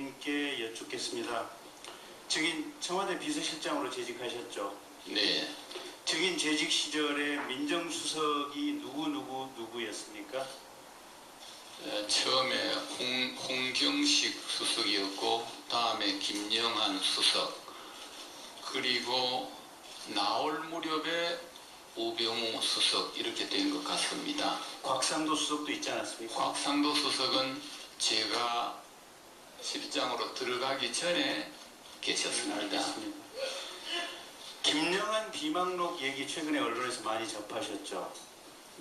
님께 여쭙겠습니다. 증인 청와대 비서실장으로 재직하셨죠. 네, 증인 재직 시절에 민정수석이 누구 누구 누구였습니까? 에, 처음에 홍, 홍경식 수석이었고 다음에 김영한 수석 그리고 나올 무렵에 우병우 수석 이렇게 된 것 같습니다. 곽상도 수석도 있지 않았습니까? 곽상도 수석은 제가 실장으로 들어가기 전에 계셨습니다. 김영한 비망록 얘기 최근에 언론에서 많이 접하셨죠.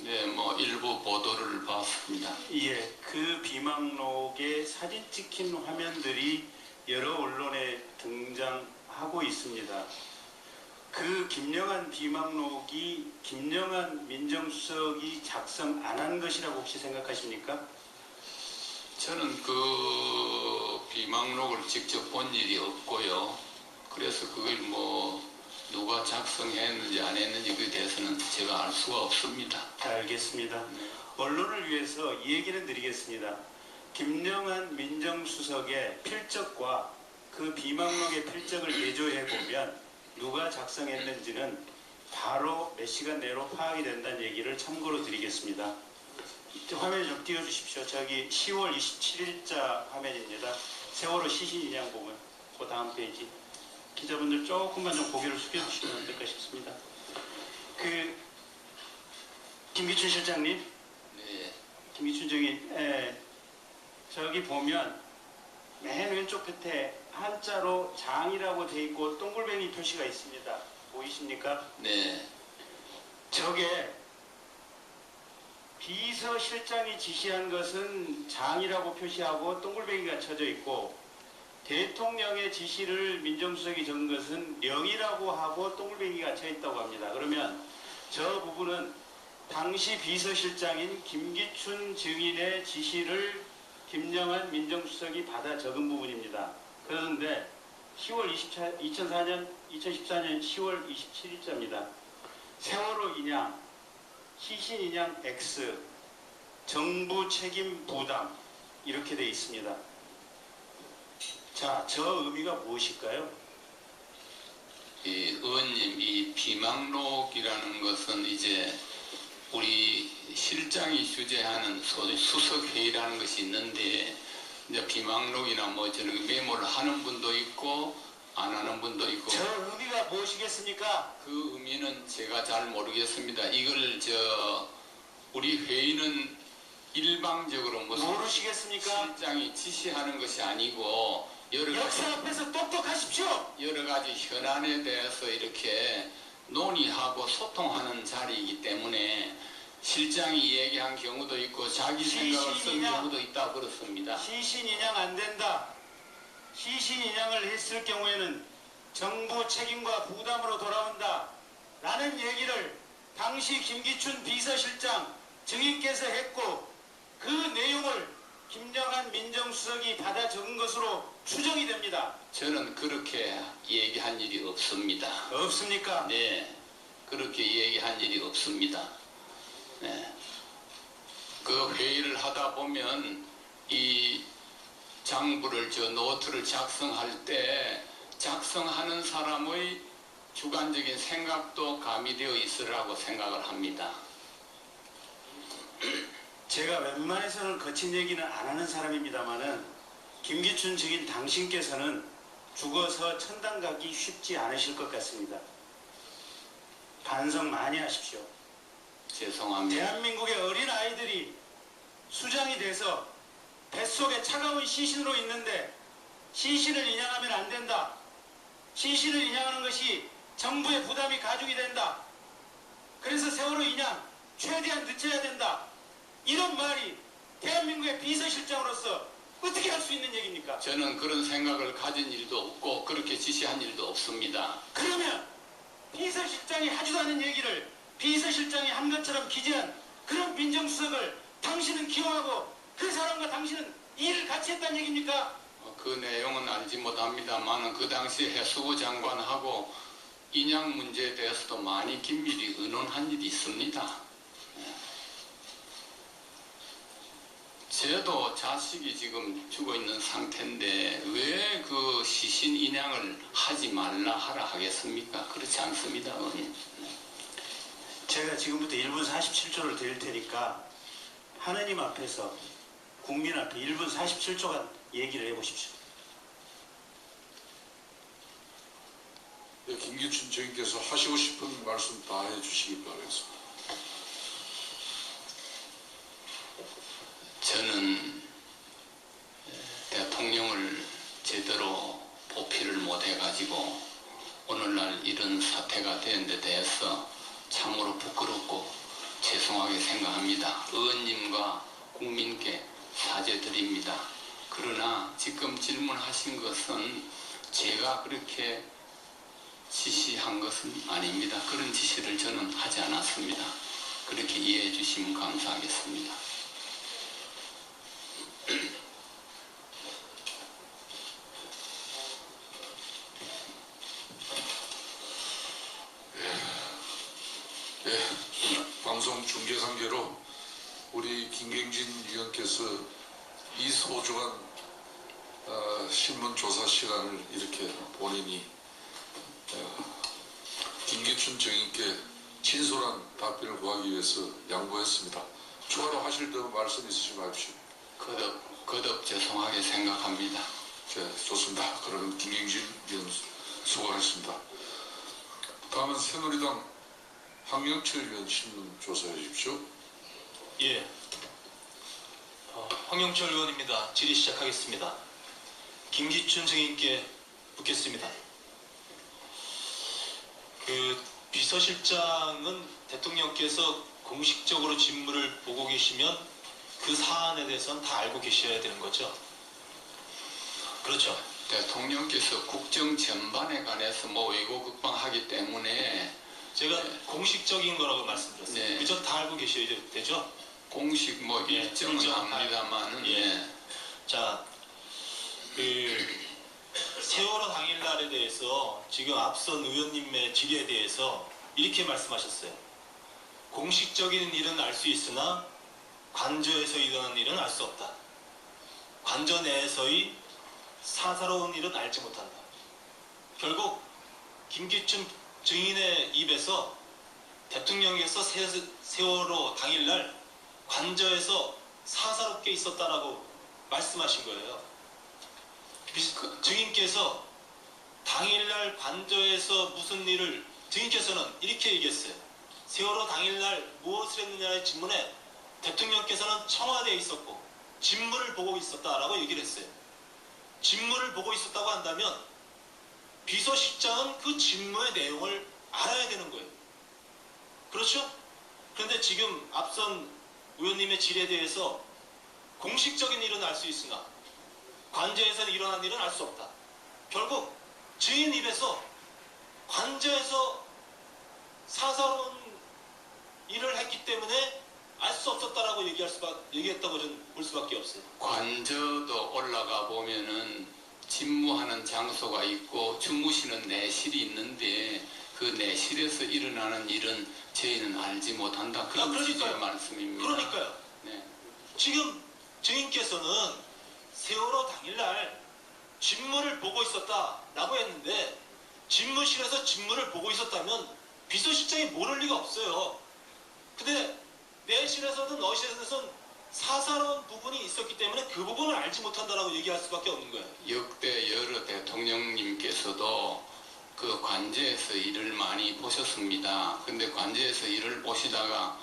네, 뭐 일부 보도를 봤습니다. 예, 그 비망록에 사진 찍힌 화면들이 여러 언론에 등장하고 있습니다. 그 김영한 비망록이 김영한 민정수석이 작성 안 한 것이라고 혹시 생각하십니까? 저는 그 비망록을 직접 본 일이 없고요. 그래서 그걸 뭐 누가 작성했는지 안 했는지 그에 대해서는 제가 알 수가 없습니다. 알겠습니다. 언론을 위해서 이 얘기는 드리겠습니다. 김영한 민정수석의 필적과 그 비망록의 필적을 예조해 보면 누가 작성했는지는 바로 몇 시간 내로 파악이 된다는 얘기를 참고로 드리겠습니다. 화면 좀 띄워주십시오. 저기 10월 27일자 화면입니다. 세월호 시신 인양 부분. 그 다음 페이지. 기자분들 조금만 좀 고개를 숙여주시면 어떨까 싶습니다. 그 김기춘 실장님, 네, 김기춘 증인, 예, 저기 보면 맨 왼쪽 끝에 한자로 장이라고 돼 있고 동글뱅이 표시가 있습니다. 보이십니까? 네, 저게 비서실장이 지시한 것은 장이라고 표시하고 동글뱅이가 쳐져 있고 대통령의 지시를 민정수석이 적은 것은 명이라고 하고 동글뱅이가 쳐 있다고 합니다. 그러면 저 부분은 당시 비서실장인 김기춘 증인의 지시를 김영한 민정수석이 받아 적은 부분입니다. 그런데 10월 24, 2004년 2014년 10월 27일자입니다. 세월호 인양 시신 인양 X 정부 책임 부담 이렇게 돼 있습니다. 자, 저 의미가 무엇일까요? 이 의원님 이 비망록이라는 것은 이제 우리 실장이 주재하는 소위 수석 회의라는 것이 있는데 이제 비망록이나 뭐 저런 메모를 하는 분도 있고 안 하는 분도 있고 저 의미가 무엇이겠습니까? 그 의미는 제가 잘 모르겠습니다. 이걸 저 우리 회의는 일방적으로 무슨 모르시겠습니까? 실장이 지시하는 것이 아니고 여러 가지 역사 앞에서 똑똑하십시오. 여러 가지 현안에 대해서 이렇게 논의하고 소통하는 자리이기 때문에 실장이 얘기한 경우도 있고 자기 생각을 쓴 시신이냐? 경우도 있다 그렇습니다. 시신 인양 안 된다. 시신 인양을 했을 경우에는 정부 책임과 부담으로 돌아온다. 라는 얘기를 당시 김기춘 비서실장 증인께서 했고 그 내용을 김영한 민정수석이 받아 적은 것으로 추정이 됩니다. 저는 그렇게 얘기한 일이 없습니다. 없습니까? 네, 그렇게 얘기한 일이 없습니다. 네. 그 회의를 하다 보면 이 장부를 저 노트를 작성할 때 작성하는 사람의 주관적인 생각도 가미되어 있으라고 생각을 합니다. 제가 웬만해서는 거친 얘기는 안 하는 사람입니다만은 김기춘 증인 당신께서는 죽어서 천당 가기 쉽지 않으실 것 같습니다. 반성 많이 하십시오. 죄송합니다. 대한민국의 어린 아이들이 수장이 돼서 뱃속에 차가운 시신으로 있는데 시신을 인양하면 안 된다. 시신을 인양하는 것이 정부의 부담이 가중이 된다. 그래서 세월호 인양 최대한 늦춰야 된다. 이런 말이 대한민국의 비서실장으로서 어떻게 할 수 있는 얘기입니까? 저는 그런 생각을 가진 일도 없고 그렇게 지시한 일도 없습니다. 그러면 비서실장이 하지도 않은 얘기를 비서실장이 한 것처럼 기재한 그런 민정수석을 당신은 기용하고 그 사람과 당신은 일을 같이 했다는 얘기입니까? 어, 그 내용은 알지 못합니다만 그 당시 해수부 장관하고 인양 문제에 대해서도 많이 긴밀히 의논한 일이 있습니다. 예. 저도 자식이 지금 죽어 있는 상태인데 시신 인양을 하지 말라 하라 하겠습니까? 그렇지 않습니다, 의원님. 제가 지금부터 1분 47초를 드릴 테니까 하느님 앞에서 국민 앞에 1분 47초간 얘기를 해보십시오. 네, 김기춘 주인께서 하시고 싶은 말씀 다 해주시기 바라겠습니다. 저는 대통령을 제대로 보필을 못해가지고 오늘날 이런 사태가 된 데 대해서 참으로 부끄럽고 죄송하게 생각합니다. 의원님과 국민께 사죄드립니다. 그러나 지금 질문하신 것은 제가 그렇게 지시한 것은 아닙니다. 그런 지시를 저는 하지 않았습니다. 그렇게 이해해 주시면 감사하겠습니다. 예, 방송 중계 관계로 우리 김경진 위원께서 이 소중한 어, 신문 조사 시간을 이렇게 본인이 어, 김기춘 정인께 진솔한 답변을 구하기 위해서 양보했습니다. 추가로 하실 더 말씀 있으시면 하십시오. 거듭, 거듭 죄송하게 생각합니다. 네, 좋습니다. 그러면 김경진 위원 수고하셨습니다. 다음은 새누리당 황영철 위원 신문 조사해 주십시오. 예. 어, 황영철 의원입니다. 질의 시작하겠습니다. 김기춘 증인께 묻겠습니다. 그 비서실장은 대통령께서 공식적으로 직무를 보고 계시면 그 사안에 대해서는 다 알고 계셔야 되는 거죠. 그렇죠. 대통령께서 국정 전반에 관해서 뭐 외고국방하기 때문에 제가 네. 공식적인 거라고 말씀드렸어요. 네. 그저 다 알고 계셔야 되죠. 공식 뭐 예, 일정은 일정은 다- 합니다만은 예. 예. 자, 그 세월호 당일날에 대해서 지금 앞선 의원님의 질의에 대해서 이렇게 말씀하셨어요. 공식적인 일은 알 수 있으나 관저에서 일어난 일은 알 수 없다. 관저 내에서의 사사로운 일은 알지 못한다. 결국 김기춘 증인의 입에서 대통령께서 세- 세월호 당일날 관저에서 사사롭게 있었다라고 말씀하신 거예요. 비- 그 증인께서 당일날 관저에서 무슨 일을 증인께서는 이렇게 얘기했어요. 세월호 당일날 무엇을 했느냐의 질문에 대통령께서는 청와대에 있었고 진무를 보고 있었다라고 얘기를 했어요. 진무를 보고 있었다고 한다면 비서실장은 그 진무의 내용을 알아야 되는 거예요. 그렇죠? 그런데 지금 앞선 의원님의 질에 대해서 공식적인 일은 알 수 있으나 관저에서는 일어난 일은 알 수 없다. 결국 증인 입에서 관저에서 사사로운 일을 했기 때문에 알 수 없었다라고 얘기할 수밖 얘기했다고 저는 볼 수밖에 없어요. 관저도 올라가 보면은 집무하는 장소가 있고 주무시는 내실이 있는데 그 내실에서 일어나는 일은 저희는 알지 못한다 그런 아, 그러니까요. 말씀입니다. 그러니까요. 네. 지금 증인께서는 세월호 당일날 진무를 보고 있었다라고 했는데 집무실에서 진무를 보고 있었다면 비서실장이 모를 리가 없어요. 근데 내실에서든 너실에서든 사사로운 부분이 있었기 때문에 그 부분을 알지 못한다라고 얘기할 수밖에 없는 거예요. 역대 여러 대통령님께서도 그 관제에서 일을 많이 보셨습니다. 근데 관제에서 일을 보시다가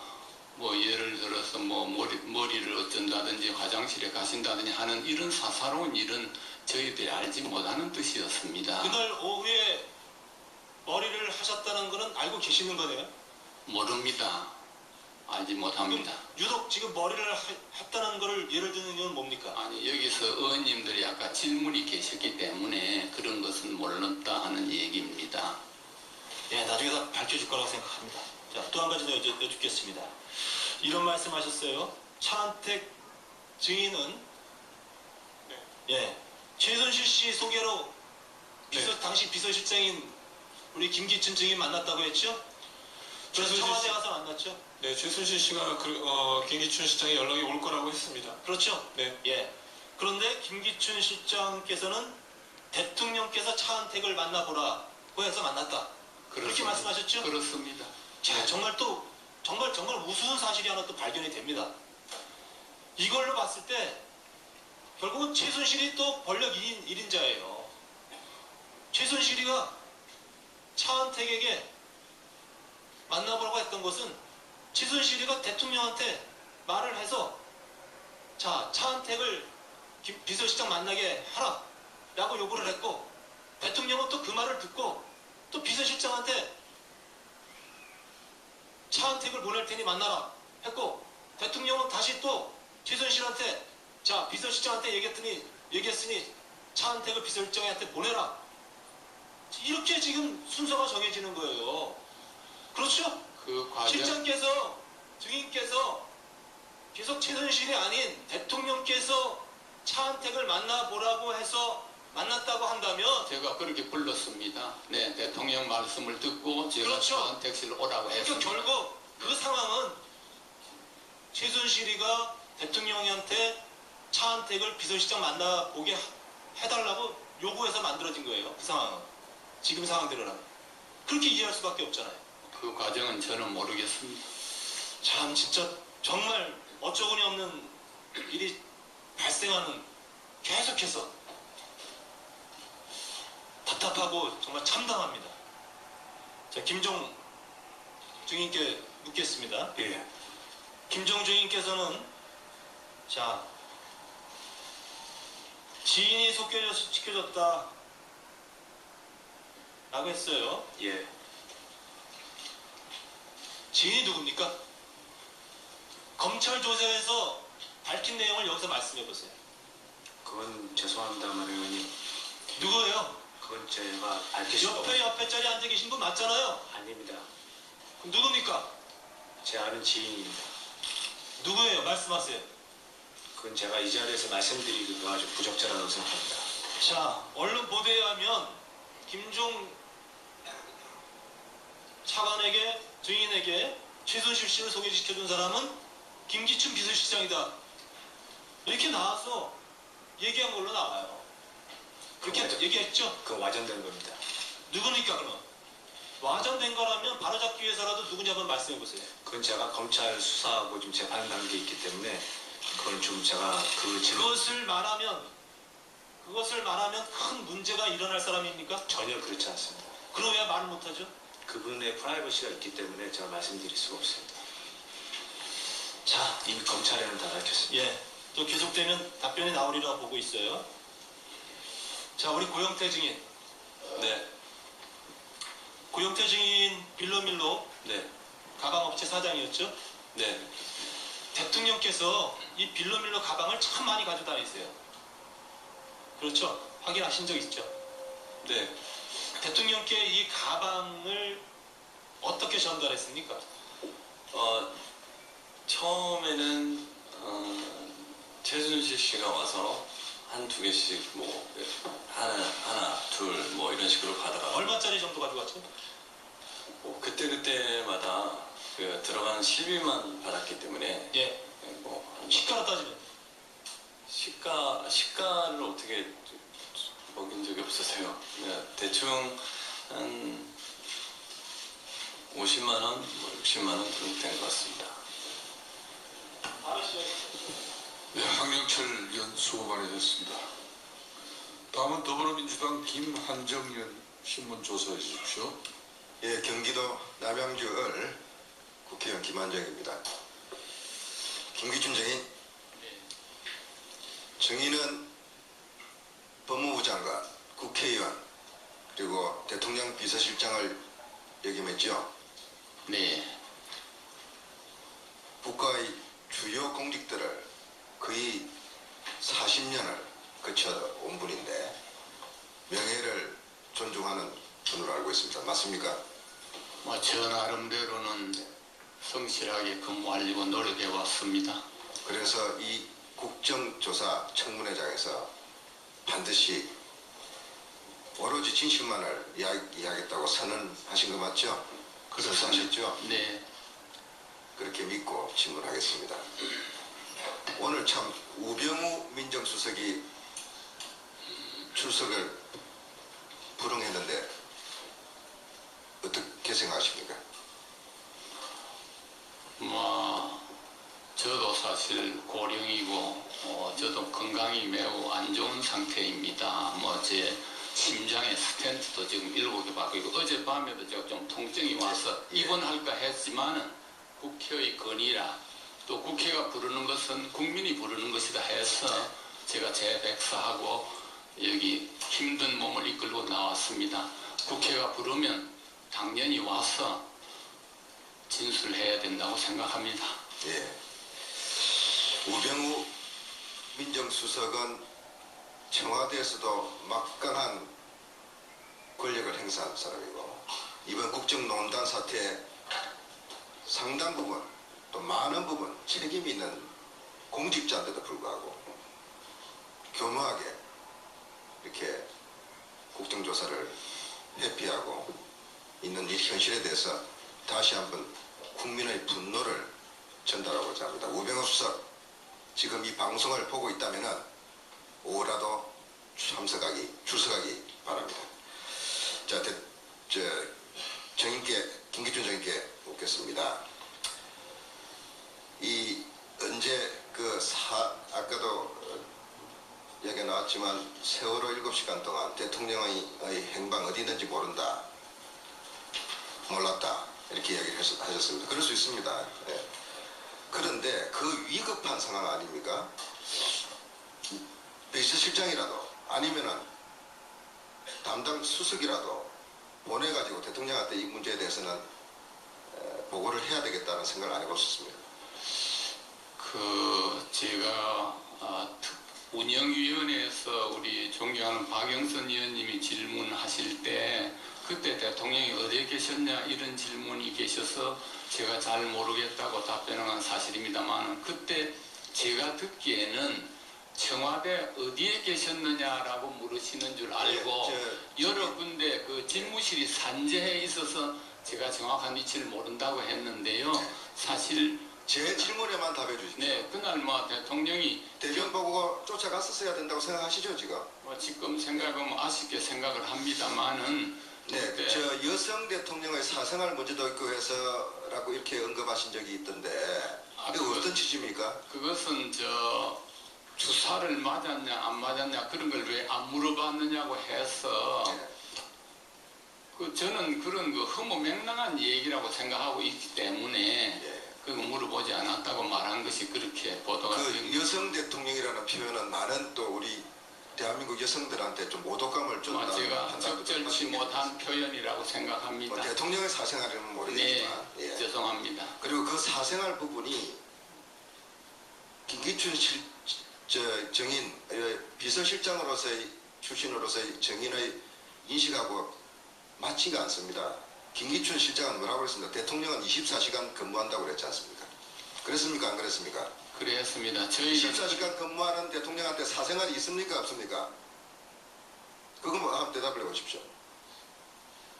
뭐 예를 들어서 뭐 머리, 머리를 어쩐다든지 화장실에 가신다든지 하는 이런 사사로운 일은 저희들이 알지 못하는 뜻이었습니다. 그날 오후에 머리를 하셨다는 거는 알고 계시는 거네요. 모릅니다. 알지 못합니다. 유독 지금 머리를 하- 했다는 거를 예를 드는 이유는 뭡니까? 아니 여기서 의원님들이 아까 질문이 계셨기 때문에 그런 것은 몰랐다 하는 얘기입니다. 예, 나중에 다 밝혀질 거라고 생각합니다. 자, 또 한 가지 더 여쭤, 여쭙겠습니다. 이런 말씀 하셨어요. 차한택 증인은 예, 최순실 씨 소개로 비서, 당시 비서실장인 우리 김기춘 증인 만났다고 했죠? 그래서 최순실 청와대 씨- 가서 만났죠? 네, 최순실 씨가 그, 어, 김기춘 시장에 연락이 올 거라고 했습니다. 그렇죠? 네. 예. 그런데 김기춘 실장께서는 대통령께서 차은택을 만나보라고 해서 만났다. 그렇게 그렇습니다. 말씀하셨죠? 그렇습니다. 자, 네. 정말 또 정말 정말 우스운 사실이 하나 또 발견이 됩니다. 이걸로 봤을 때 결국은 최순실이 또 권력 1인, 1인자예요. 최순실이가 차은택에게 만나보라고 했던 것은 최순실이가 대통령한테 말을 해서 자 차은택을 김- 비서실장 만나게 하라 라고 요구를 했고 대통령은 또 그 말을 듣고 또 비서실장한테 차은택을 보낼 테니 만나라. 했고 대통령은 다시 또 최순실한테 자 비서실장한테 얘기했더니 얘기했으니 차은택을 비서실장한테 보내라. 이렇게 지금 순서가 정해지는 거예요. 그렇죠? 그 과정. 실장께서 증인께서 계속 최순실이 아닌 대통령께서 차은택을 만나보라고 해서 만났다고 한다면 제가 그렇게 불렀습니다. 네, 대통령 말씀을 듣고 제가 그렇죠. 차은택실 오라고 했습니다. 결국 그 상황은 최순실이가 대통령한테 차은택을 비서실장 만나보게 해달라고 요구해서 만들어진 거예요. 그 상황은. 지금 상황대로라면. 그렇게 이해할 수밖에 없잖아요. 그 과정은 저는 모르겠습니다. 참 진짜 정말 어처구니 없는 일이 발생하는 계속해서 답답하고 정말 참담합니다. 자 김종 증인께 묻겠습니다. 예. 김종 증인께서는 자 지인이 속여져서 지켜졌다 라고 했어요. 예. 지인이 누굽니까? 검찰 조사에서 밝힌 내용을 여기서 말씀해 보세요. 그건 죄송합니다만 의원님. 누구예요? 그건 제가 알기 수가 옆에 옆에 자리에 앉아 계신 분 맞잖아요. 아닙니다. 그럼 누굽니까? 제 아는 지인입니다. 누구예요? 말씀하세요. 그건 제가 이 자리에서 말씀드리기도 아주 부적절하다고 생각합니다. 자, 언론 보도에 하면 김종 차관에게 증인에게 최순실 씨를 소개시켜준 사람은 김기춘 비서실장이다. 이렇게 나와서 얘기한 걸로 나와요. 그렇게 맞아. 얘기했죠? 그건 와전된 겁니다. 누굽니까 그럼? 와전된 거라면 바로잡기 위해서라도 누구냐 한번 말씀해 보세요. 그건 제가 검찰 수사하고 지금 재판 단계에 있기 때문에 그건 좀 제가 그 그것을 말하면 그것을 말하면 큰 문제가 일어날 사람입니까? 전혀 그렇지 않습니다. 그럼 왜 말을 못하죠? 그분의 프라이버시가 있기 때문에 제가 말씀드릴 수가 없습니다. 자, 이미 검찰에는 다 밝혔습니다. 예, 또 계속되면 답변이 나오리라 보고 있어요. 자, 우리 고영태 증인. 네, 고영태 증인 빌로밀로 네, 가방업체 사장이었죠. 네. 대통령께서 이 빌로밀로 가방을 참 많이 가지고 다니세요. 그렇죠? 확인하신 적 있죠? 네. 대통령께 이 가방을 어떻게 전달했습니까? 어, 처음에는 어, 최순실 씨가 와서 한 두 개씩 뭐 하나 하나 둘 뭐 이런 식으로 가다가 얼마짜리 정도 가져갔죠? 뭐 그때 그때마다 그 들어가는 실비만 받았기 때문에 예, 뭐 시가로 따지면 시가 시가를 어떻게 먹인 적이 없어서요. 그냥 대충 한 50만 원, 뭐 60만 원 정도 된 것 같습니다. 네, 황영철 의원 수고 많으셨습니다. 다음은 더불어민주당 김한정 의원 신문 조사해 주십시오. 예, 경기도 남양주을 국회의원 김한정입니다. 김기춘 증인. 증인은 법무부 장관, 국회의원, 그리고 대통령 비서실장을 역임했죠. 네, 국가의 주요 공직들을 거의 40년을 거쳐 온 분인데 명예를 존중하는 분으로 알고 있습니다. 맞습니까? 뭐저 나름대로는 성실하게 근무하려고 노력해 왔습니다. 그래서 이 국정조사 청문회장에서 반드시 오로지 진실만을 이야기하겠다고 선언하신 거 맞죠? 선서하셨죠? 네, 그렇게 믿고 질문하겠습니다. 오늘 참 우병우 민정수석이 출석을 불응했는데 어떻게 생각하십니까? 뭐 저도 사실 고령이고 어, 저도 건강이 매우 안 좋은 상태입니다. 뭐제 심장에 스텐트도 지금 일곱 개 박고 있고 어젯밤에도 제가 좀 통증이 와서 예. 입원할까 했지만은 국회의 건의라 또 국회가 부르는 것은 국민이 부르는 것이다 해서 제가 재백사하고 여기 힘든 몸을 이끌고 나왔습니다. 국회가 부르면 당연히 와서 진술해야 된다고 생각합니다. 예. 우병우 민정수석은 청와대에서도 막강한 권력을 행사한 사람이고 이번 국정농단 사태에 상당 부분 또 많은 부분 책임 있는 공직자인데도 불구하고 교묘하게 이렇게 국정조사를 회피하고 있는 이 현실에 대해서 다시 한번 국민의 분노를 전달하고자 합니다. 우병우 수석 지금 이 방송을 보고 있다면은 오라도 참석하기 출석하기 바랍니다. 자, 대, 저 정인께 김기춘 정인께 묻겠습니다. 이 언제 그 사 아까도 어, 얘기 나왔지만 세월호 7시간 동안 대통령의 의 행방 어디 있는지 모른다. 몰랐다. 이렇게 이야기를 하셨- 하셨습니다. 그럴 수 있습니다. 예. 그런데 그 위급한 상황 아닙니까? 비서실장이라도 아니면은 담당 수석이라도 보내가지고 대통령한테 이 문제에 대해서는 에, 보고를 해야 되겠다는 생각을 안 해보셨습니다. 그 제가 아, 특- 운영위원회에서 우리 존경하는 박영선 의원님이 질문하실 때 그때 대통령이 어디에 계셨냐 이런 질문이 계셔서 제가 잘 모르겠다고 답변한 건 사실입니다만 그때 제가 듣기에는 청와대 어디에 계셨느냐라고 물으시는 줄 알고 예, 여러 군데 그 집무실이 산재해 있어서 제가 정확한 위치를 모른다고 했는데요. 사실 제 질문에만 답해 주십시오. 네, 그날 뭐 대통령이 대변 보고가 쫓아갔었어야 된다고 생각하시죠 지금? 뭐 지금 생각하면 아쉽게 생각을 합니다만은 네, 그때 저 여성 대통령의 사생활 문제도 있고 해서라고 이렇게 언급하신 적이 있던데 아, 그거- 어떤 취지입니까? 그것은 저 주사를 맞았냐 안 맞았냐 그런 걸 왜 안 물어봤느냐고 해서 네. 그 저는 그런 그 허무맹랑한 얘기라고 생각하고 있기 때문에 예. 그거 물어보지 않았다고 말한 것이 그렇게 보도가 된그 여성 대통령이라는 표현은 많은 또 우리 대한민국 여성들한테 좀 모독감을 좀뭐 제가 적절치 못한 표현이라고 생각합니다. 뭐 대통령의 사생활은 네, 모르겠지만 예. 죄송합니다. 그리고 그 사생활 부분이 김기춘 실, 저 정인 어, 비서실장으로서의 출신으로서의 정인의 인식하고 맞지가 않습니다. 김기춘 실장은 뭐라고 그랬습니까? 대통령은 24시간 근무한다고 그랬지 않습니까? 그랬습니까? 안 그랬습니까? 그랬습니다. 저희는 24시간 근무하는 대통령한테 사생활이 있습니까? 없습니까? 그거 뭐 한번 대답을 해보십시오.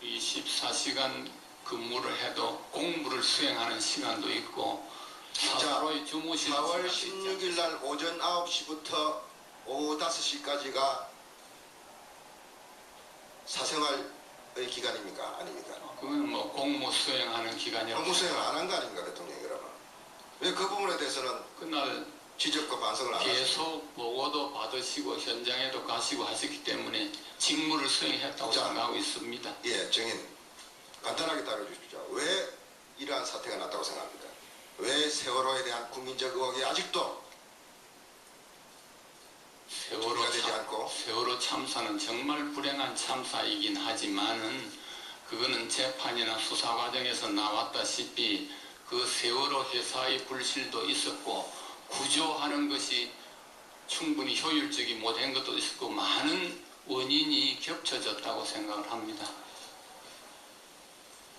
24시간 근무를 해도 공무를 수행하는 시간도 있고 사로의 주무시는 4월 시간도 있지 16일 날 오전 9시부터 오후 5시까지가 사생활의 기간입니까? 아닙니까? 그건 뭐 공무 수행하는 기간이라고 업무 수행을 안 한 거 아닙니까? 대통령이 그러면. 왜 그 부분에 대해서는 그날 지적과 반성을 안 하십니까? 계속 보고도 받으시고 현장에도 가시고 하셨기 때문에 직무를 수행했다고 자. 생각하고 있습니다. 예, 정인. 간단하게 답해 주십시오. 왜 이러한 사태가 났다고 생각합니까? 왜 세월호에 대한 국민적 의혹이 아직도 세월호, 않고 세월호 참사는 정말 불행한 참사이긴 하지만은 그거는 재판이나 수사 과정에서 나왔다시피 그 세월호 회사의 불실도 있었고 구조하는 것이 충분히 효율적이 못한 것도 있었고 많은 원인이 겹쳐졌다고 생각을 합니다.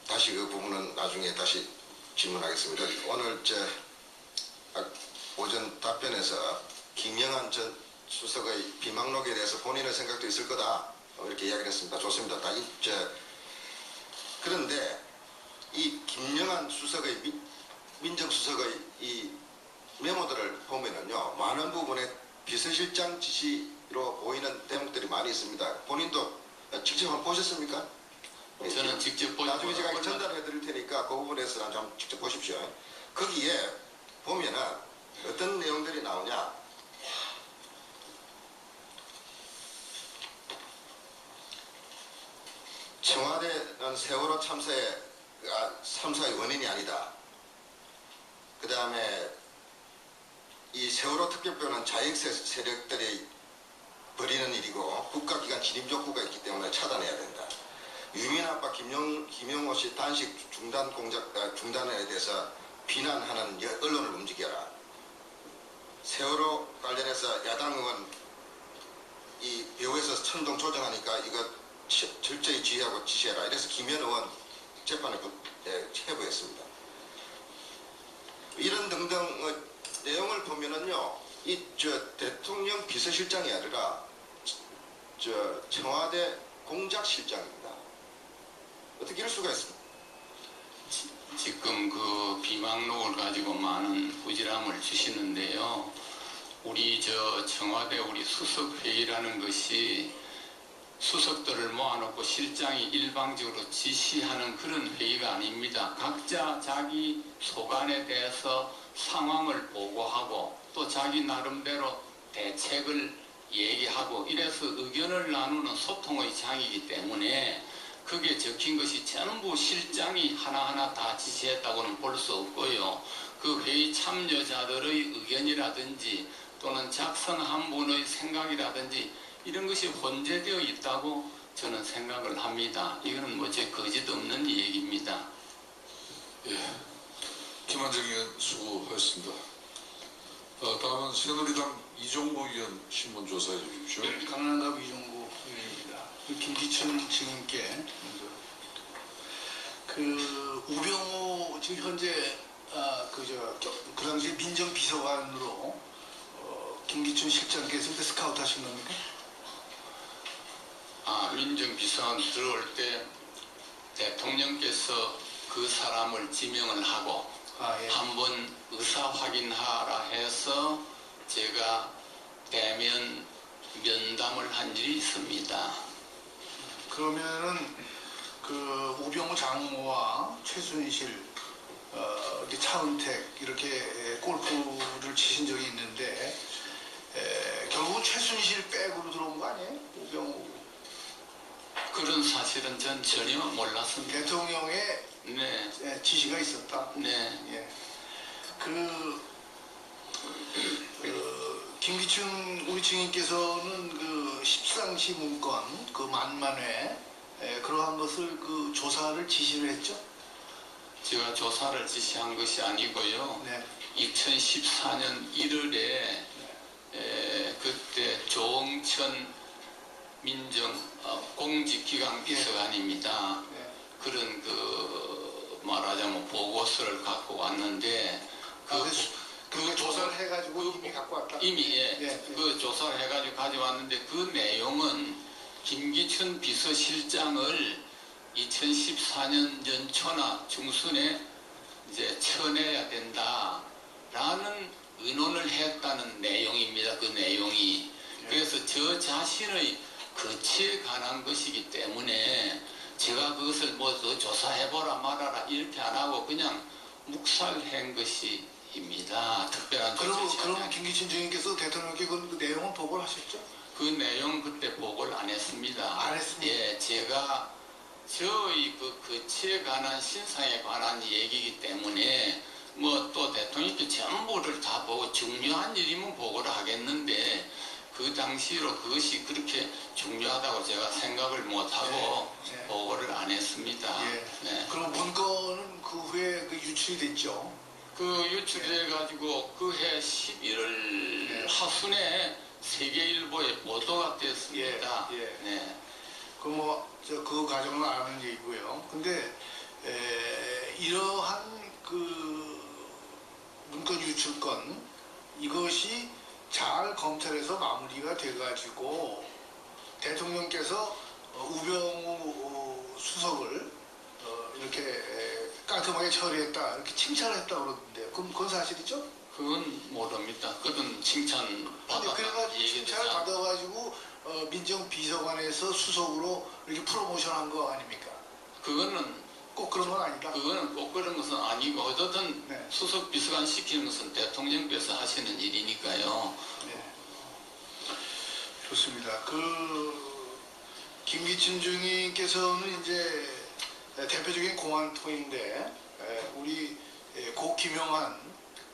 다시 그 부분은 나중에 다시 질문하겠습니다. 오늘 저 아, 오전 답변에서 김영한 전 수석의 비망록에 대해서 본인의 생각도 있을 거다 어, 이렇게 이야기를 했습니다. 좋습니다. 다 이, 저, 그런데 이 김영한 수석의 민, 민정수석의 이 메모들을 보면은요 많은 부분에 비서실장 지시로 보이는 대목들이 많이 있습니다. 본인도 자, 직접 한번 보셨습니까? 저는 직접 보지 나중에 제가 전달해 드릴 테니까 그 부분에서 좀 직접 보십시오. 거기에 보면은 어떤 내용들이 나오냐. 청와대는 세월호 참사의 아, 참사의 원인이 아니다. 그 다음에 이 세월호 특별법은 자익 세- 세력들이 벌이는 일이고 국가기관 진입 족구가 있기 때문에 차단해야 된다. 유민 아빠 김용, 김용호 씨 단식 중단 공작 아, 중단에 대해서 비난하는 여- 언론을 움직여라. 세월호 관련해서 야당 의원 이 배후에서 천동 조정하니까 이거 치- 철저히 지휘하고 지시해라. 이래서 김현 의원 재판에 부- 예, 해부했습니다. 이런 등등 어, 내용을 보면은요, 이 저 대통령 비서실장이 아니라 저 청와대 공작실장입니다. 어떻게 이럴 수가 있습니까? 지금 그 비망록을 가지고 많은 부질함을 주시는데요. 우리 저 청와대 우리 수석 회의라는 것이 수석들을 모아놓고 실장이 일방적으로 지시하는 그런 회의가 아닙니다. 각자 자기 소관에 대해서 상황을 보고하고 또 자기 나름대로 대책을 얘기하고 이래서 의견을 나누는 소통의 장이기 때문에 그게 적힌 것이 전부 실장이 하나하나 다 지시했다고는 볼 수 없고요. 그 회의 참여자들의 의견이라든지 또는 작성 한 분의 생각이라든지 이런 것이 혼재되어 있다고 저는 생각을 합니다. 이거는 뭐제 거짓 없는 얘기입니다. 예. 김한정 의원 수고하셨습니다. 어, 다음은 새누리당 이종구 의원 신문 조사해 주십시오. 강남갑 이종구 의원입니다. 그 김기춘 증인께 먼저 그 우병우 지금 현재 아, 그저 그 당시 민정 비서관으로 어, 김기춘 실장께서 그때 스카우트 하신 겁니까? 아, 민정 비서관 들어올 때 대통령께서 그 사람을 지명을 하고 아 예. 한번 의사 확인하라 해서 제가 대면 면담을 한 일이 있습니다. 그러면은 그 우병우 장모와 최순실, 어, 이렇게 차은택 이렇게 에, 골프를 치신 적이 있는데 에, 결국은 최순실 백으로 들어온 거 아니에요? 우병우 그런 사실은 전 전혀 몰랐습니다. 대통령의 네, 에, 지시가 있었다. 네. 예. 그, 그 김기춘 우리 증인께서는 그 십상시 문건 그 만만회 에, 그러한 것을 그 조사를 지시를 했죠. 제가 조사를 지시한 것이 아니고요. 네. 2014년 1월에 에, 그때 조홍천 민정 어, 공직기강 비서관입니다. 네. 그런 그 말하자면 보고서를 갖고 왔는데 그, 아, 그래서 그 조사를 해가지고 이미 갖고 왔다. 이미 예, 예, 예. 그 조사를 해가지고 가져왔는데 그 내용은 김기춘 비서실장을 2014년 연초나 중순에 이제 쳐내야 된다라는 의논을 했다는 내용입니다. 그 내용이 예. 그래서 저 자신의 거치에 관한 것이기 때문에 제가 그것을 뭐 더 조사해보라 말아라 이렇게 안 하고 그냥 묵살한 것이입니다. 특별한 그럼 그럼 김기춘 증인께서 대통령께 그, 그 내용을 보고를 하셨죠? 그 내용 그때 보고를 안 했습니다. 안 했습니까? 예, 제가 저희 그 거치에 관한 신상에 관한 얘기이기 때문에 뭐 또 대통령께 전부를 다 보고 중요한 일이면 보고를 하겠는데 그 당시로 그것이 그렇게 중요하다고 제가 생각을 못하고 네, 네. 보고를 안 했습니다. 예. 네. 그럼 문건은 그 후에 그 유출이 됐죠. 그 유출해 가지고 그 해 11월 네. 하순에 세계일보에 보도가 됐습니다. 예, 예. 네. 그뭐저그 과정을 아는 얘기고요. 근데 에, 이러한 그 문건 유출건 이것이 잘 검찰에서 마무리가 돼가지고 대통령께서 어, 우병우 어, 수석을 어, 이렇게 에, 깔끔하게 처리했다 이렇게 칭찬을 했다 그러는데 그럼 그건 사실이죠? 그건 모릅니다. 그런 칭찬 그래가지고 칭찬을 받아가지고 어, 민정 비서관에서 수석으로 이렇게 프로모션한 거 아닙니까? 그거는 꼭 그런 건 아니다. 그거는 꼭 그런 것은 아니고 어쨌든 네. 수석 비서관 시키는 것은 대통령께서 하시는 일이니까요. 네. 좋습니다. 그 김기춘 중님께서는 이제 대표적인 공안통인데 에, 우리 에, 고 김영한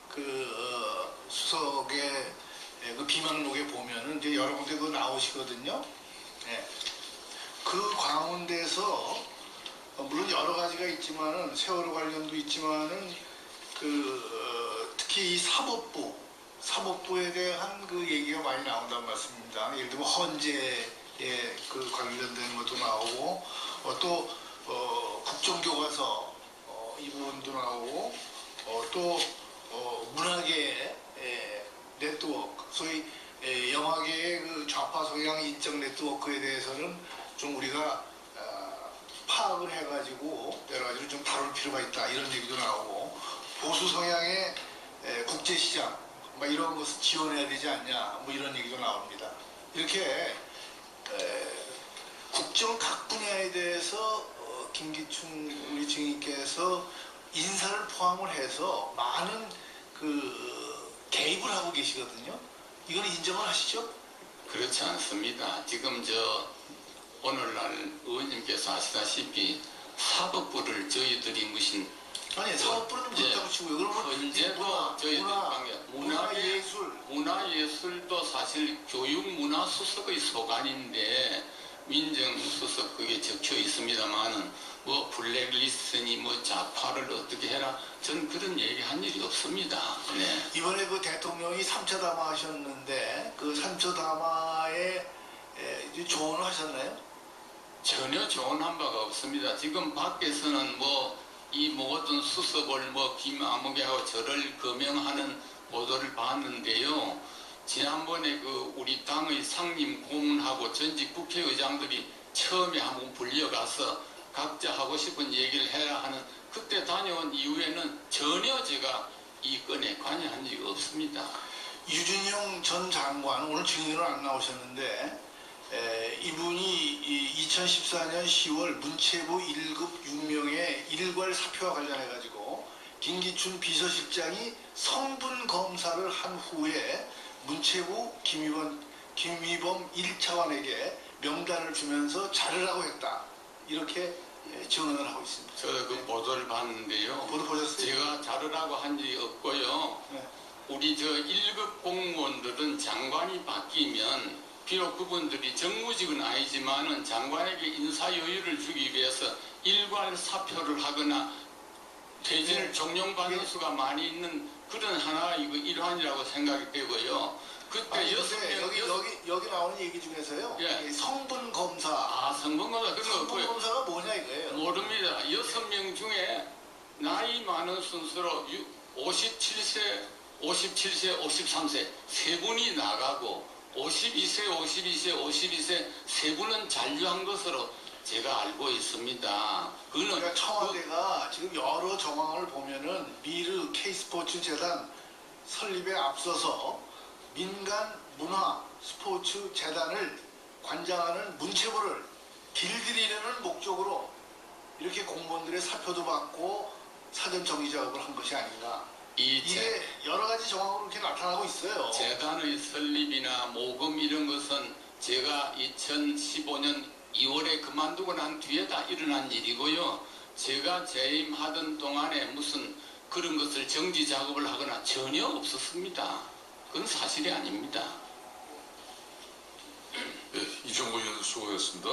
그 어, 수석의 에, 그 비망록에 보면은 이제 여러 군데 그 나오시거든요. 예. 그 어, 물론 여러 가지가 있지만은 세월호 관련도 있지만은 그 어, 특히 이 사법부 사법부에 대한 그 얘기가 많이 나온단 말씀입니다. 예를 들면 헌재에 그 관련된 것도 나오고 어, 또 어, 국정교과서 어, 이 부분도 나오고 어, 또 어, 문화계 의 네트워크 소위 에, 영화계의 그 좌파 성향 인적 네트워크에 대해서는 좀 우리가 어, 파악을 해가지고 여러 가지로 좀 다룰 필요가 있다 이런 얘기도 나오고 보수 성향의 에, 국제시장 뭐 이런 것을 지원해야 되지 않냐 뭐 이런 얘기도 나옵니다. 이렇게 에, 국정 각 분야에 대해서 어, 김기춘 우리 증인께서 인사를 포함을 해서 많은 그 개입을 하고 계시거든요. 이건 인정을 하시죠? 그렇지 않습니다. 지금 저 오늘날 의원님께서 아시다시피 사법부를 저희들이 무슨 아니 사업부는 예. 못하고 치고요. 그러면 언제도 문화, 저희들 문화, 방에 문화, 문화예 예술 문화 예술도 사실 교육 문화 수석의 소관인데 민정 수석 그게 적혀 있습니다만은 뭐 블랙리스트니 뭐 좌파를 어떻게 해라 전 그런 얘기 한 일이 없습니다. 네. 이번에 그 대통령이 3차 담화 하셨는데 그 3차 담화에 조언을 하셨나요? 전혀 조언한 바가 없습니다. 지금 밖에서는 뭐 이 모든 수석을 뭐 김아무개하고 저를 거명하는 보도를 봤는데요. 지난번에 그 우리 당의 상임 고문하고 전직 국회의장들이 처음에 한번 불려가서 각자 하고 싶은 얘기를 해야 하는 그때 다녀온 이후에는 전혀 제가 이 건에 관여한 적이 없습니다. 유준용 전 장관 오늘 증인으로 안 나오셨는데 에, 이분이 2014년 10월 문체부 1급 6명의 일괄 사표와 관련해 가지고 김기춘 비서실장이 성분 검사를 한 후에 문체부 김위범 김위범 1차관에게 명단을 주면서 자르라고 했다 이렇게 에, 증언을 하고 있습니다. 저도 그 보도를 봤는데요. 보도 보셨어요? 제가 자르라고 한 적이 없고요. 네. 우리 저 1급 공무원들은 장관이 바뀌면 비록 그분들이 정무직은 아니지만은 장관에게 인사 여유를 주기 위해서 일괄 사표를 하거나 퇴진을 네. 종용받는 네. 수가 많이 있는 그런 하나의 그 일환이라고 생각이 되고요. 그때 아니 여섯 명 여기 여섯- 여기 여기 나오는 얘기 중에서요 예. 이 성분 검사 아 성분 검사 그런 거 성분 없고요. 검사가 뭐냐 이거예요. 모릅니다. 여섯 명 중에 나이 많은 순서로 57세, 57세, 53세 세 분이 나가고 52세, 52세, 52세 세 분은 잔류한 것으로 제가 알고 있습니다. 그거는 그러니까 청와대가 지금 여러 정황을 보면은 미르 K스포츠 재단 설립에 앞서서 민간 문화 스포츠 재단을 관장하는 문체부를 길들이려는 목적으로 이렇게 공무원들의 사표도 받고 사전 정리 작업을 한 것이 아닌가. 이 재- 이게 여러 가지 정황으로 이렇게 나타나고 있어요. 재단의 설립이나 모금 이런 것은 제가 2015년 2월에 그만두고 난 뒤에 다 일어난 일이고요. 제가 재임하던 동안에 무슨 그런 것을 정지 작업을 하거나 전혀 없었습니다. 그건 사실이 아닙니다. 예, 이정구 의원 수고하셨습니다.